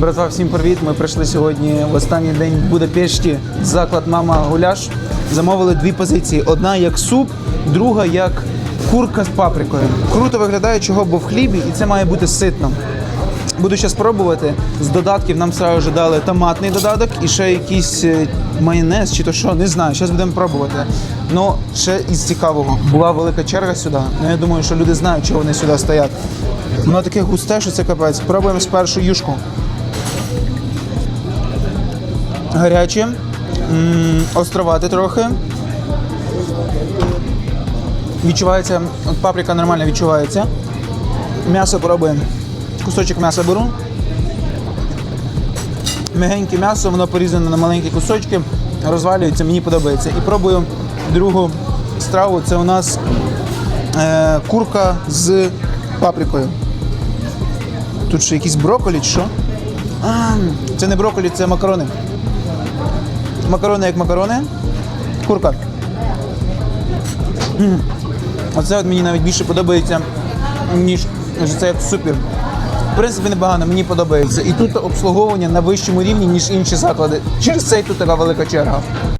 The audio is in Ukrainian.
Братва, всім привіт! Ми прийшли сьогодні в останній день в Будапешті. Заклад Мама Гуляш. Замовили дві позиції: одна як суп, друга як курка з паприкою. Круто виглядає, чого, бо в хлібі, і це має бути ситно. Буду зараз пробувати. З додатків нам сразу вже дали томатний додаток і ще якийсь е, майонез чи то що, не знаю. Зараз будемо пробувати. Ну, ще із цікавого. Була велика черга сюди. Ну я думаю, що люди знають, чого вони сюди стоять. Воно таке густе, що це капець. Пробуємо спершу юшку. Гаряче, м, островате трохи. Відчувається, от паприка нормально відчувається. М'ясо пробуємо. Кусочок м'яса беру. Мягеньке м'ясо, воно порізане на маленькі кусочки, розвалюється, мені подобається. І пробую другу страву. Це у нас е, курка з паприкою. Тут ще якісь брокколі, чи що? А, це не брокколі, це макарони. Макарони як макарони. Курка. Оце от мені навіть більше подобається, ніж це як супер. В принципі, непогано, мені подобається. І тут обслуговування на вищому рівні, ніж інші заклади. Через це тут така велика черга.